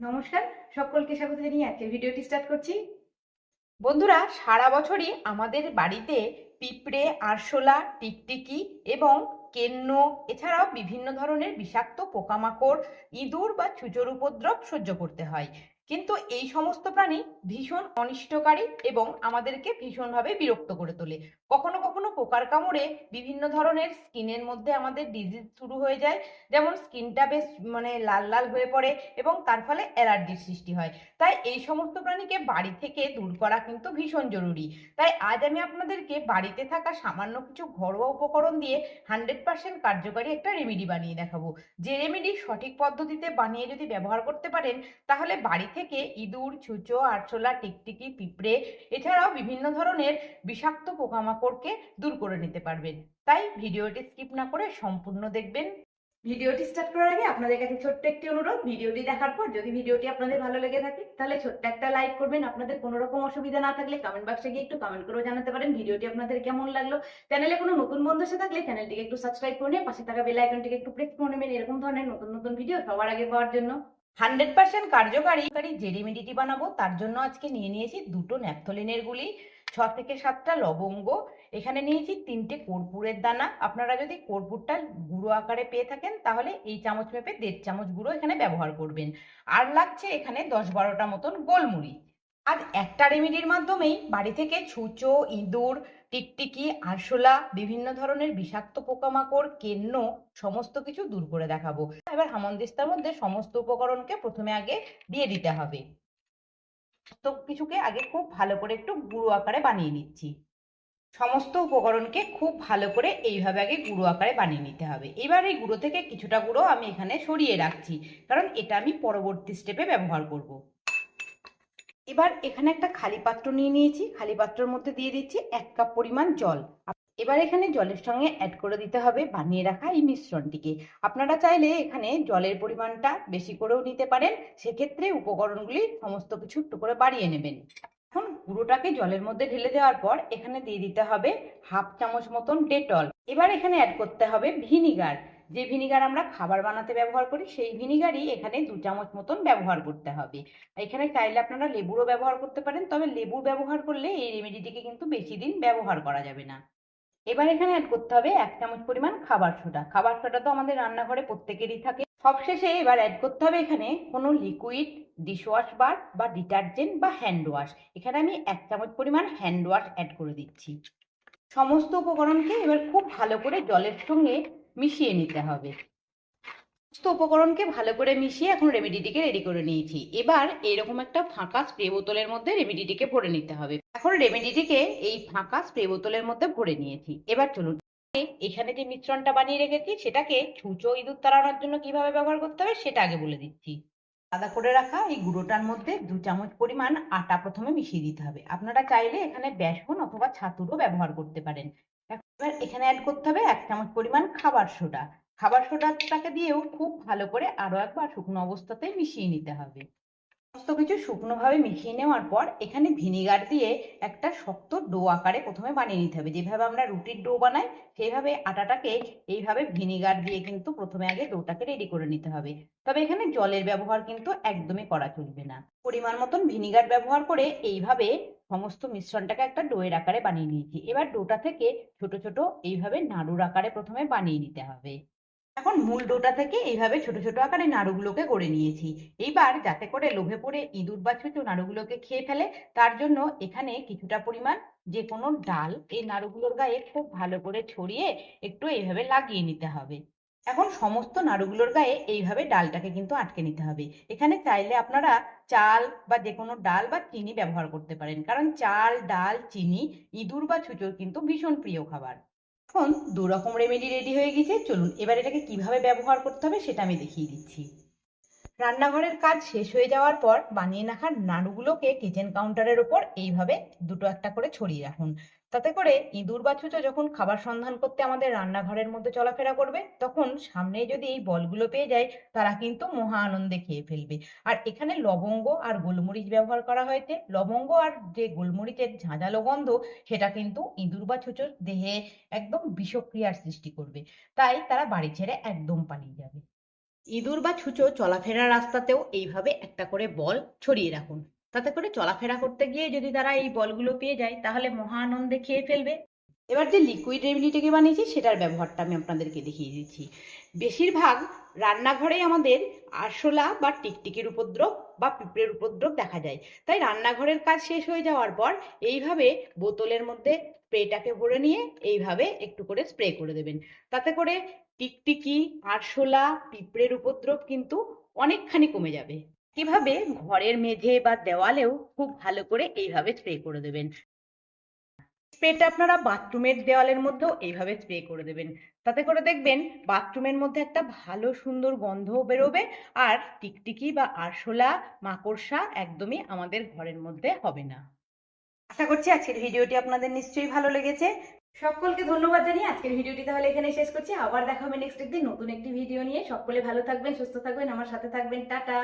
নমস্কার, সকলকে স্বাগত জানিয়ে আজকের ভিডিওটি স্টার্ট করছি। বন্ধুরা, সারা বছরই আমাদের বাড়িতে পিঁপড়ে, আরশোলা, টিকটিকি এবং কেন্ন, এছাড়াও বিভিন্ন ধরনের বিষাক্ত পোকামাকড়, ইঁদুর বা ছুঁচোর উপদ্রব সহ্য করতে হয়। কিন্তু এই সমস্ত প্রাণী ভীষণ অনিষ্টকারী এবং আমাদেরকে ভীষণভাবে বিরক্ত করে তোলে। কখনো কখনো পোকার কামড়ে বিভিন্ন ধরনের স্কিনের মধ্যে আমাদের ডিজিজ শুরু হয়ে যায়, যেমন স্কিনটা বেশ মানে লাল লাল হয়ে পড়ে এবং তার ফলে অ্যালার্জির সৃষ্টি হয়। তাই এই সমস্ত প্রাণীকে বাড়ি থেকে দূর করা কিন্তু ভীষণ জরুরি। তাই আজ আমি আপনাদেরকে বাড়িতে থাকা সামান্য কিছু ঘরোয়া উপকরণ দিয়ে হান্ড্রেড পার্সেন্ট কার্যকারী একটা রেমেডি বানিয়ে দেখাবো। যে রেমেডি সঠিক পদ্ধতিতে বানিয়ে যদি ব্যবহার করতে পারেন, তাহলে বাড়ি থেকে ইঁদুর, ছুঁচো, আরশোলা, টিকটিকি, পিঁপড়ে এছাড়াও বিভিন্ন ধরনের বিষাক্ত পোকামাকড়কে দূর করে নিতে পারবেন। তাই ভিডিওটি স্কিপ না করে সম্পূর্ণ দেখবেন। ভিডিওটি স্টার্ট করার আগে আপনাদের কাছে ছোট্ট একটি অনুরোধ, ভিডিওটি দেখার পর যদি ভিডিওটি আপনাদের ভালো লেগে থাকে, তাহলে ছোট্ট একটা লাইক করবেন। আপনাদের কোনো রকম অসুবিধা না থাকলে কমেন্ট বক্সে গিয়ে একটু কমেন্ট করেও জানাতে পারেন ভিডিওটি আপনাদের কেমন লাগল। চ্যানেলে কোনো নতুন বন্ধু এসে থাকলে চ্যানেলটিকে একটু সাবস্ক্রাইব করে নিয়ে পাশে থাকা বেল আইকনটিকে একটু প্রেস করে নেবেন। এরকম ধরনের নতুন নতুন ভিডিও সবার আগে পাওয়ার জন্য। হান্ড্রেড পার্সেন্ট কার্যকারী। যে রেমেডিটি বানাবো, তার জন্য আজকে নিয়ে নিয়েছি দুটো ন্যাপথলিনের গুলি, ছ থেকে সাতটা লবঙ্গ। এখানে নিয়েছি তিনটে কর্পূরের দানা। আপনারা যদি কর্পূরটা গুঁড়ো আকারে পেয়ে থাকেন, তাহলে এই চামচ মেপে দেড় চামচ গুঁড়ো এখানে ব্যবহার করবেন। আর লাগছে এখানে দশ বারোটা মতন গোলমরিচ। আজ একটা রেমেডির মাধ্যমেই বাড়ি থেকে ছুঁচো, ইঁদুর টিকটিকি, আরশোলা, বিভিন্ন ধরনের বিষাক্ত পোকামাকড়, কেন্ন, সমস্ত কিছু দূর করে দেখাবো। এবার হামনদিস্তার মধ্যে সমস্ত উপকরণকে প্রথমে আগে দিয়ে দিতে হবে। তো কিছুকে আগে খুব ভালো করে একটু গুঁড়ো আকারে বানিয়ে নিচ্ছি। সমস্ত উপকরণকে খুব ভালো করে এইভাবে আগে গুঁড়ো আকারে বানিয়ে নিতে হবে। এবার এই গুঁড়ো থেকে কিছুটা গুঁড়ো আমি এখানে সরিয়ে রাখছি। কারণ এটা আমি পরবর্তী স্টেপে ব্যবহার করব। এবার এখানে একটা খালি পাত্র নিয়ে নিয়েছি। খালি পাত্রের মধ্যে দিয়ে দিচ্ছি এক কাপ পরিমাণ জল। এবার এখানে জলের সঙ্গে অ্যাড করে দিতে হবে বানিয়ে রাখা এই মিশ্রণটিকে। আপনারা চাইলে এখানে জলের পরিমাণটা বেশি করেও নিতে পারেন। সেক্ষেত্রে উপকরণগুলি সমস্ত কিছু একটু করে বাড়িয়ে নেবেন। এখন গুঁড়োটাকে জলের মধ্যে ঢেলে দেওয়ার পর এখানে দিয়ে দিতে হবে হাফ চামচ মতন ডেটল। এবার এখানে অ্যাড করতে হবে ভিনিগার। যে ভিনিগার আমরা খাবার বানাতে ব্যবহার করি, সেই ভিনিগারই এখানে দু চামচ মতন ব্যবহার করতে হবে। এখানে চাইলে আপনারা লেবুরও ব্যবহার করতে পারেন, তবে লেবু ব্যবহার করলে এই রেমেডিটিকে কিন্তু বেশি দিন ব্যবহার করা যাবে না। এবার এখানে অ্যাড করতে হবে এক চামচ পরিমাণ খাবার সোডা। খাবার সোডা তো আমাদের রান্নাঘরে প্রত্যেকেরই থাকে। সবশেষে এবার অ্যাড করতে হবে এখানে কোনো লিকুইড ডিশওয়াশ বার বা ডিটারজেন্ট বা হ্যান্ড ওয়াশ এখানে আমি এক চামচ পরিমাণ হ্যান্ড ওয়াশ অ্যাড করে দিচ্ছি। সমস্ত উপকরণকে এবার খুব ভালো করে জলের সঙ্গে মিশিয়ে নিতে হবে। সমস্ত উপকরণকে ভালো করে মিশিয়ে এখন রেমেডিটিকে রেডি করে নিয়েছি। এবার এরকম একটা ফাঁকা স্প্রে বোতলের মধ্যে রেমেডিটিকে ভরে নিতে হবে। এখন রেমেডিটিকে এই ফাঁকা স্প্রে বোতলের মধ্যে ভরে নিয়েছি। এবার চলুন, এখানে যে মিশ্রণটা বানিয়ে রেখেছি সেটাকে ছুঁচো ইঁদুর তাড়ানোর জন্য কীভাবে ব্যবহার করতে হবে সেটা আগে বলে দিচ্ছি। আদা করে রাখা এই গুঁড়োটার মধ্যে দু চামচ পরিমাণ আটা প্রথমে মিশিয়ে দিতে হবে। আপনারা চাইলে এখানে বেসন অথবা ছাতুরও ব্যবহার করতে পারেন। এবার এখানে অ্যাড করতে হবে এক চামচ পরিমাণ খাবার সোডা। খাবার সোডাটাকে দিয়েও খুব ভালো করে আরও একবার শুকনো অবস্থাতে মিশিয়ে নিতে হবে। সমস্ত কিছু শুকনোভাবে মিশিয়ে নেওয়ার পর এখানে ভিনিগার দিয়ে একটা শক্ত ডো আকারে প্রথমে বানিয়ে নিতে হবে। যেভাবে আমরা রুটির ডো বানাই, সেইভাবে আটাটাকে এইভাবে ভিনিগার দিয়ে কিন্তু প্রথমে আগে ডোটাকে রেডি করে নিতে হবে। তবে এখানে জলের ব্যবহার কিন্তু একদমই করা চলবে না। পরিমাণ মতন ভিনিগার ব্যবহার করে এইভাবে সমস্ত মিশ্রণটাকে একটা ডোয়ের আকারে বানিয়ে নিয়েছি। এবার ডোটা থেকে ছোট ছোট এইভাবে নাড়ুর আকারে প্রথমে বানিয়ে নিতে হবে। এখন মূল ডোটা থেকে এইভাবে ছোট ছোট আকারে নাড়ুগুলোকে গড়ে নিয়েছি। এইবার যাতে করে লোভে পড়ে ইঁদুর বা ছোট নাড়ুগুলোকে খেয়ে ফেলে, তার জন্য এখানে কিছুটা পরিমাণ যে কোনো ডাল এই নাড়ুগুলোর গায়ে খুব ভালো করে ছড়িয়ে একটু এইভাবে লাগিয়ে নিতে হবে। এখন সমস্ত নাড়ুগুলোর গায়ে এইভাবে ডালটাকে কিন্তু আটকে নিতে হবে। এখানে চাইলে আপনারা চাল বা যে কোনো ডাল বা চিনি ব্যবহার করতে পারেন। কারণ চাল, ডাল, চিনি, ইঁদুর বা ছুঁচোর কিন্তু ভীষণ প্রিয় খাবার। এখন দুরকম রেমেডি রেডি হয়ে গেছে। চলুন, এবার এটাকে কীভাবে ব্যবহার করতে হবে সেটা আমি দেখিয়ে দিচ্ছি। রান্নাঘরের কাজ শেষ হয়ে যাওয়ার পর বানিয়ে রাখা নাড়ুগুলোকে কিচেন কাউন্টারের ওপর এইভাবে দুটো একটা করে ছড়িয়ে রাখুন। তাতে করে ইঁদুর বা ছুঁচো যখন খাবার সন্ধান করতে আমাদের রান্নাঘরের মধ্যে চলাফেরা করবে, তখন সামনে যদি এই বলগুলো পেয়ে যায়, তারা কিন্তু মহা আনন্দে খেয়ে ফেলবে। আর এখানে লবঙ্গ আর গোলমরিচ ব্যবহার করা হয়েছে লবঙ্গ আর যে গোলমরিচের ঝাঁঝালো গন্ধ, সেটা কিন্তু ইঁদুর বা ছুঁচোর দেহে একদম বিষক্রিয়ার সৃষ্টি করবে। তাই তারা বাড়ি ছেড়ে একদম পালিয়ে যাবে। ইঁদুর বা ছুঁচো চলাফেরার রাস্তাতেও এইভাবে একটা করে বল ছড়িয়ে রাখুন। তাতে করে চলাফেরা করতে গিয়ে যদি তারা এই বলগুলো পেয়ে যায়, তাহলে মহা আনন্দে খেয়ে ফেলবে। এবার যে লিকুইড রেমিডিটাকে বানিয়েছি, সেটার ব্যবহারটা আমি আপনাদেরকে দেখিয়ে দিচ্ছি। বেশিরভাগ রান্নাঘরেই আমাদের আরশোলা বা টিকটিকির উপদ্রব বা পিঁপড়ের উপদ্রব দেখা যায়। তাই রান্নাঘরের কাজ শেষ হয়ে যাওয়ার পর এইভাবে বোতলের মধ্যে স্প্রেটাকে ভরে নিয়ে এইভাবে একটু করে স্প্রে করে দেবেন। তাতে করে টিকটিকি, আরশোলা, পিঁপড়ের উপদ্রব কিন্তু অনেকখানি কমে যাবে। কীভাবে ঘরের মেঝে বা দেওয়ালেও খুব ভালো করে এইভাবে স্প্রে করে দেবেন। স্প্রেটা আপনারা বাথরুমের দেওয়ালের মধ্যেও এইভাবে স্প্রে করে দেবেন। তাতে করে দেখবেন বাথরুমের মধ্যে একটা ভালো সুন্দর গন্ধও বেরোবে আর টিকটিকি বা আরশোলা, মাকড়সা একদমই আমাদের ঘরের মধ্যে হবে না। আশা করছি আজকের ভিডিওটি আপনাদের নিশ্চয়ই ভালো লেগেছে। সকলকে ধন্যবাদ জানিয়ে আজকের ভিডিওটি তাহলে এখানে শেষ করছি। আবার দেখা হবে নেক্সট একদিন নতুন একটি ভিডিও নিয়ে। সকলে ভালো থাকবেন, সুস্থ থাকবেন। আমার সাথে থাকবেন। টাটা।